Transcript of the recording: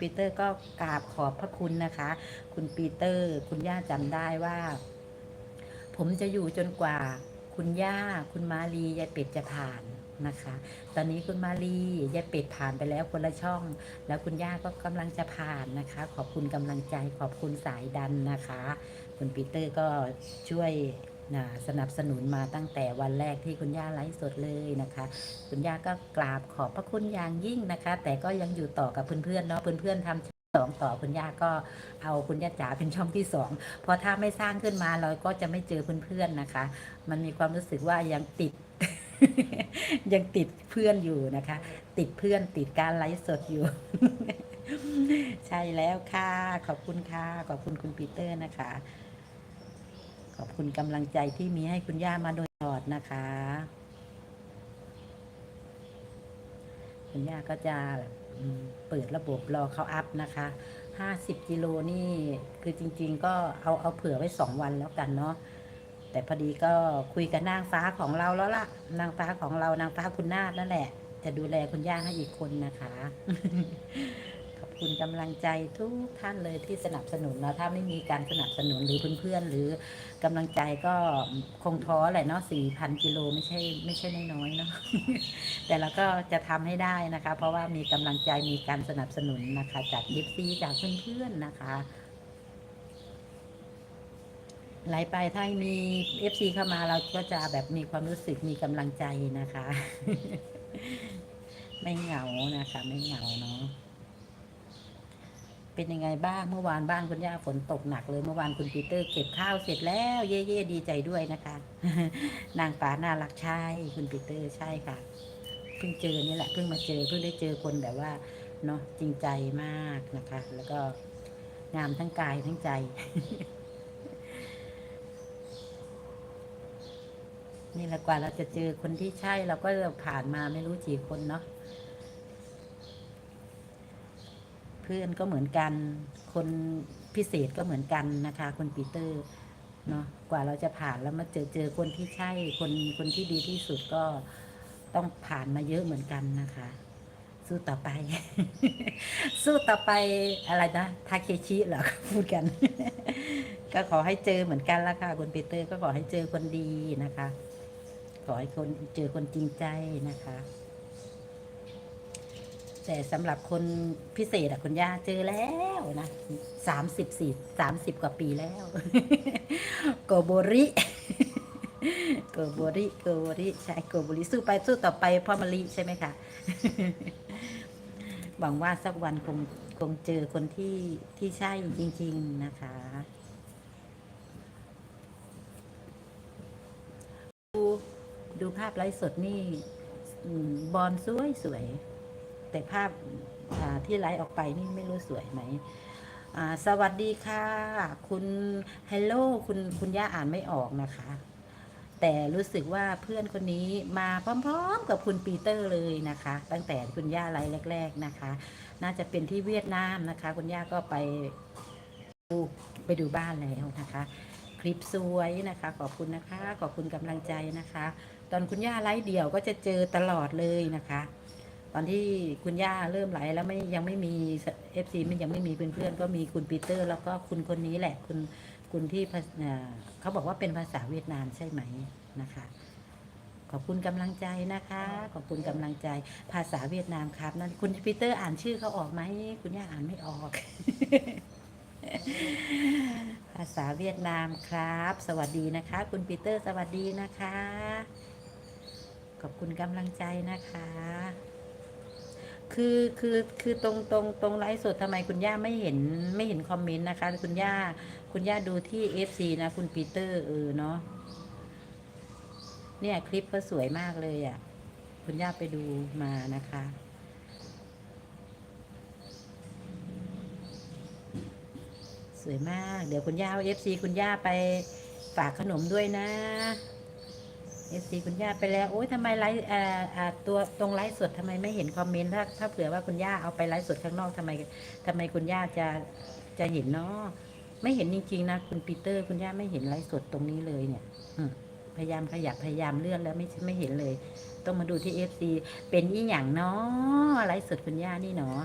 ปีเตอร์ก็กราบขอบพระคุณนะคะ คุณปีเตอร์ คุณย่าจำได้ว่า ผมจะอยู่จนกว่า คุณย่า คุณมาลียายเป็ดจะผ่านนะคะ ตอนนี้คุณมาลียายเป็ดผ่านไปแล้วคนละช่อง แล้วคุณย่าก็กำลังจะผ่านนะคะ ขอบคุณกำลังใจ ขอบคุณสายดันนะคะ คุณปีเตอร์ก็ช่วย นะสนับสนุนมาตั้งแต่วันแรกที่คุณย่าไลฟ์สดเลยนะคะ คุณย่าก็กราบขอบพระคุณอย่างยิ่งนะคะ แต่ก็ยังอยู่ต่อกับเพื่อนๆเนาะเพื่อนๆทำช่องสองต่อคุณย่าก็เอาคุณย่าจ๋าเป็นช่องที่สองเพราะถ้าไม่สร้างขึ้นมาเราก็จะไม่เจอเพื่อนๆนะคะ มันมีความรู้สึกว่ายังติด ยังติดเพื่อนอยู่นะคะ ติดเพื่อนติดการไลฟ์สดอยู่ ใช่แล้วค่ะ ขอบคุณค่ะ ขอบคุณคุณปีเตอร์นะคะ อบคุณกำลังใจที่มีให้คุณย่ามาโดยตลอดนะคะ คุณย่าก็จะเปิดระบบรอเขาอัพนะคะห้าสิบกิโลนี่คือจริง ๆ ก็เอาเอาเผื่อไว้สองวันแล้วกันเนาะแต่พอดีก็คุยกับนางฟ้าของเราแล้วล่ะ นางฟ้าของเรานางฟ้าคุณนาฏนั่นแหละ จะดูแลคุณย่าให้อีกคนนะคะ คุณกำลังใจทุกท่านเลยที่สนับสนุนนะถ้าไม่มีการสนับสนุนหรือเพื่อนๆหรือกำลังใจก็คงท้อแหละเนาะสี่พันกิโลไม่ใช่ไม่ใช่น้อยๆเนาะแต่เราก็จะทำให้ได้นะคะ เพราะว่ามีกำลังใจมีการสนับสนุนนะคะ จากยิปซีจากเพื่อนๆนะคะไหลไปถ้ามี FC เข้ามาเราก็จะแบบมีความรู้สึกมีกำลังใจนะคะ ไม่เหงานะคะ ไม่เหงาเนาะ เป็นยังไงบ้างเมื่อวานบ้านคุณย่าฝนตกหนักเลยเมื่อวานคุณปีเตอร์เก็บข้าวเสร็จแล้ว เย่ๆดีใจด้วยนะคะ นางฟ้าน่ารักใช่คุณปีเตอร์ใช่ค่ะเพิ่งเจอนี่แหละเพิ่งมาเจอเพิ่งได้เจอคนแบบว่าเนาะจริงใจมากนะคะ แล้วก็งามทั้งกายทั้งใจ นี่แหละกว่าเราจะเจอคนที่ใช่เราก็ผ่านมาไม่รู้กี่คนเนาะ เพื่อนก็เหมือนกัน คนพิเศษก็เหมือนกันนะคะ คนปีเตอร์เนาะกว่าเราจะผ่านแล้วมาเจอเจอคนที่ใช่คนคนที่ดีที่สุดก็ต้องผ่านมาเยอะเหมือนกันนะคะ สู้ต่อไป สู้ต่อไปอะไรนะทาเคชิเหรอพูดกัน ก็ขอให้เจอเหมือนกันละค่ะคุณปีเตอร์ก็ขอให้เจอคนดีนะคะ ขอให้คนเจอคนจริงใจนะคะ แต่สำหรับคนพิเศษอะคุณย่าเจอแล้วนะสามสิบสี่สามสิบกว่าปีแล้ว โกโบริโกโบริโกโบริใช่โกโบริสู้ไปสู้ต่อไปพ่อมะลิใช่ไหมคะหวังว่าสักวันคงคงเจอคนที่ที่ใช่จริง ๆนะคะดูดูภาพไลฟ์สดนี่บอลสวยสวย แต่ภาพาที่ไลฟ์ออกไปนี่ไม่รู้สวยไหม สวัสดีค่ะ คุณฮัลโหลคุณคุณย่าอ่านไม่ออกนะคะ แต่รู้สึกว่าเพื่อนคนนี้มาพร้อม ๆ กับคุณปีเตอร์เลยนะคะ ตั้งแต่คุณย่าไลฟ์แรก ๆนะคะ น่าจะเป็นที่เวียดนามนะคะ คุณย่าก็ไปดูไปดูบ้านแล้วนะคะ คลิปสวยนะคะ ขอบคุณนะคะ ขอบคุณกำลังใจนะคะ ตอนคุณย่าไลฟ์เดี่ยวก็จะเจอตลอดเลยนะคะ ตอนที่คุณย่าเริ่มไหลแล้วไม่ยังไม่มีเอฟซีมันยังไม่มีเพื่อนๆก็มีคุณปีเตอร์ แล้วก็คุณคนนี้แหละ คุณคุณที่เขาบอกว่าเป็นภาษาเวียดนามใช่ไหมนะคะ ขอบคุณกำลังใจนะคะ ขอบคุณกำลังใจภาษาเวียดนามครับนั่นคุณปีเตอร์อ่านชื่อเขาออกไหมคุณย่าอ่านไม่ออก ภาษาเวียดนามครับ สวัสดีนะคะ คุณปีเตอร์สวัสดีนะคะ ขอบคุณกำลังใจนะคะ คือคือคือตรงตรงตรงไลฟ์สดทำไมคุณย่าไม่เห็นไม่เห็นคอมเมนต์นะคะ คุณย่าคุณย่าดูที่ FC นะคุณปีเตอร์เออเนาะเนี่ยคลิปก็สวยมากเลยอะ่ะ คุณย่าไปดูมานะคะสวยมาก เดี๋ยวคุณย่าเอา FC คุณย่าไปฝากขนมด้วยนะ FC คุณย่าไปแล้วโอ๊ยทำไมไลฟ์อ่าอ่าตัวตรงไลฟ์สดทำไมไม่เห็นคอมเมนต์ถ้าถ้าเผื่อว่าคุณย่าเอาไปไลฟ์สดข้างนอกทำไมทำไมคุณย่าจะจะเห็นเนาะไม่เห็นจริงๆนะคุณปีเตอร์คุณย่าไม่เห็นไลฟ์สดตรงนี้เลยเนี่ยพยายามขยับพยายามเลื่อนแล้วไม่ไม่เห็นเลย ต้องมาดูที่ FC เป็นอีหยังเนาะไลฟ์สดคุณย่านี่เนาะ